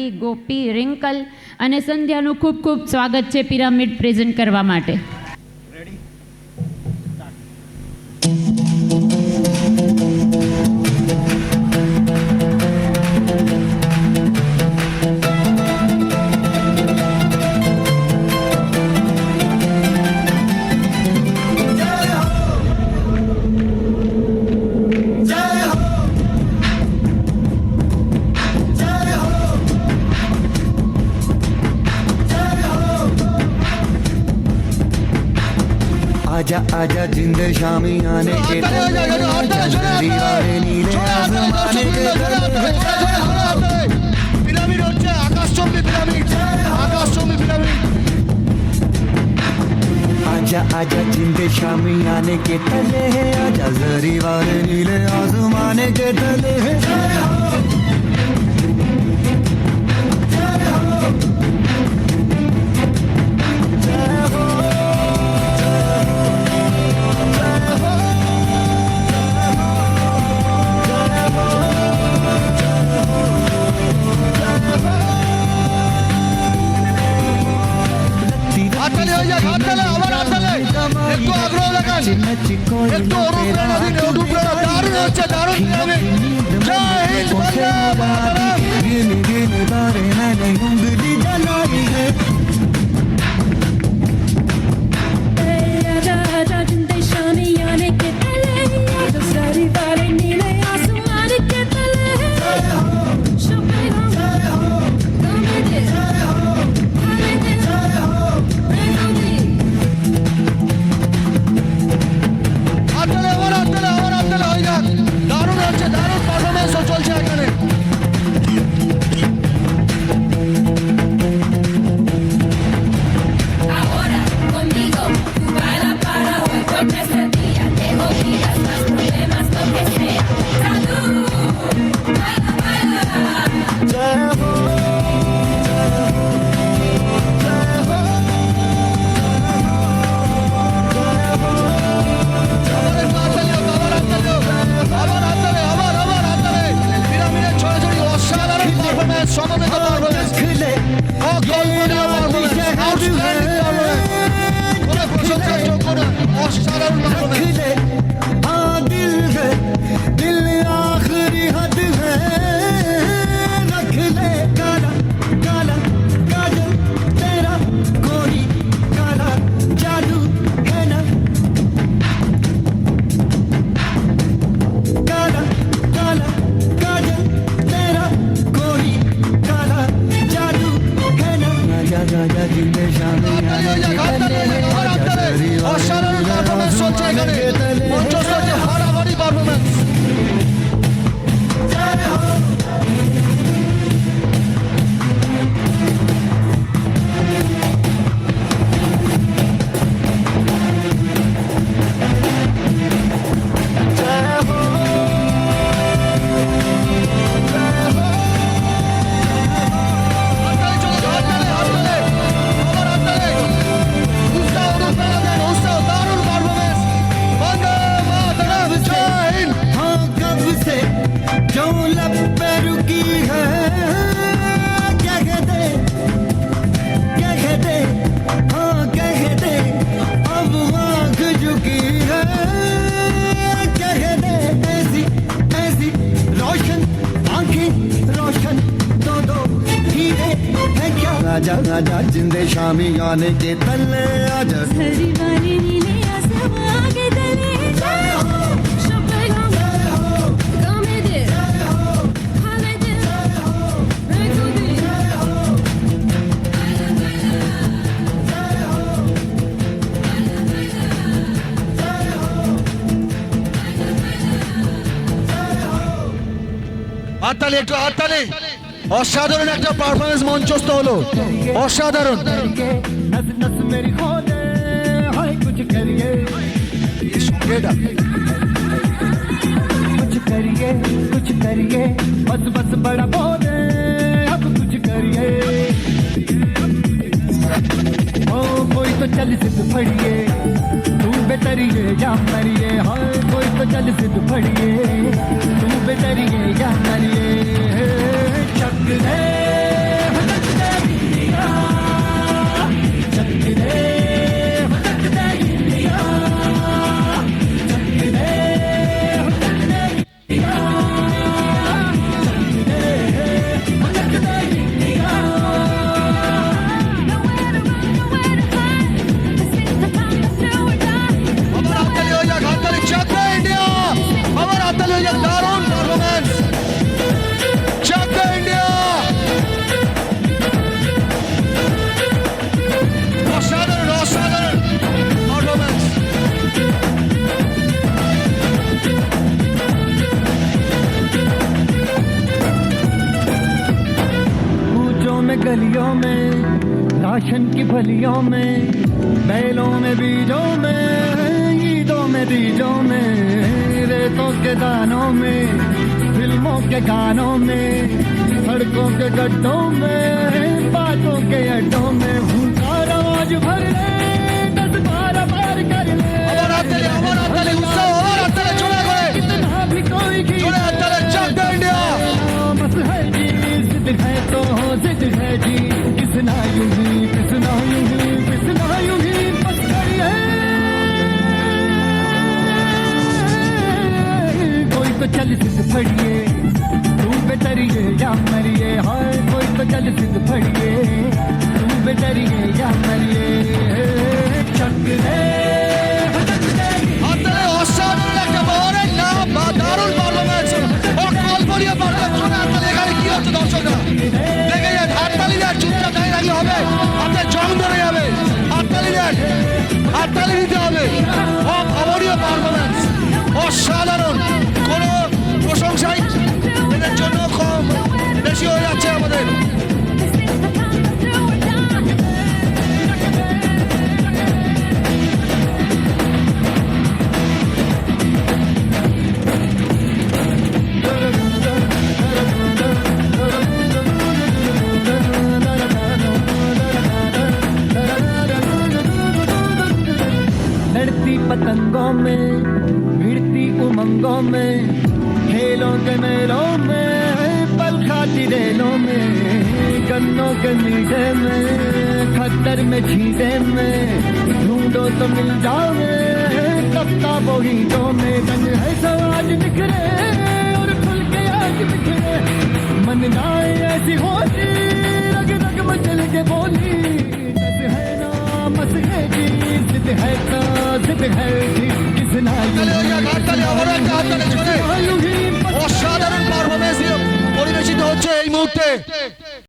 જાહ્નવી ગોપી રિંકલ અને સંધ્યાનું ખૂબ ખૂબ સ્વાગત છે પિરામિડ પ્રેઝન્ટ કરવા માટે. आजा आजा जिंद शामी आने के दीवारे नीले आसमाने के পিরামিড হচ্ছে আকাশচম্বী পিরামিড আকাশচম্বী পিরামিড आजा आजा जिंद शामी आने के तले है आजा जरी वाले नीले आसमाने के तले है आपल्याला आव्हान असेल एक तो आग्रह लगाल एक तो अनुप्रेरणा दिन अनुप्रेरणा दारू रोजच्या दारू मिळावे जय हिंद, बंदे। मातरम दिन दिन दारे मैंने उंगली जलाई है। रुकी है क्या कहते क्या कहते हाँ क्या कहते अब आंख झुकी है क्या कहते ऐसी ऐसी रोशन आंखें रोशन दो दो हीरे है क्या राजा राजा जिंदे शामी गाने के तले आजा হাততালি একটু হাততালি অসাধারণ একটা পারফরমেন্স মঞ্চস্থ হলো অসাধারণ करिए नस नस मेरी खो दे हाय कुछ करिए এই সঙ্গেটা कुछ करिए कुछ करिए बस बस बड़ा बोले अब कुछ करिए ओ कोई तो चल सिद्ध फड़िए तू बेतरिए या मरिए हाँ कोई तो चल सिद्ध फड़िए तू बेतरिए या मरिए बीजों में, राशन की फलियों में, बैलों में, बीजों में, ईदों में बीजों में, रेतों के दानों में, फ़िल्मों के गानों में, सड़कों के गड्ढों में, बातों के अड्डों में भूखा रवाज भर ले हाय कोई तो चल सिद्ध फड़िए तू बेतरिए या मरिए चक दे चक दे হাততালি অসাধারণ একটা বহরের নাম বা দারুণ পারফরমেন্স অকল্পনীয় পারফরমেন্স জোরে হাততালি এখানে কি হচ্ছে দর্শকরা দেখে যান হাততালি দেন চুপচাপ দাঁড়িয়ে থাকলে হবে আপনার জং ধরে যাবে হাততালি দেন হাততালি দিতে হবে বেশি হয়ে যাচ্ছে আমাদের लड़ती पतंगों में भिड़ती उमंगों में खेलों के मेलों गन्नों के मीठे में खद्दर में छींटे में ढूंढो तो मिल जाओगे कप्ता बोहीटों में रंग है समाज निखरे और खुल के आज बिखरे मन जाए ऐसी होती रग रग मचल के बोली दस है ना मस है जी जिद है ना जिद है जी किसना হাততালি হয়ে যাক হাততালি আবারও একটা হাততালি জোরে यूं ही অসাধারণ পারফরমেন্স পরিবেশিত হচ্ছে এই মুহূর্তে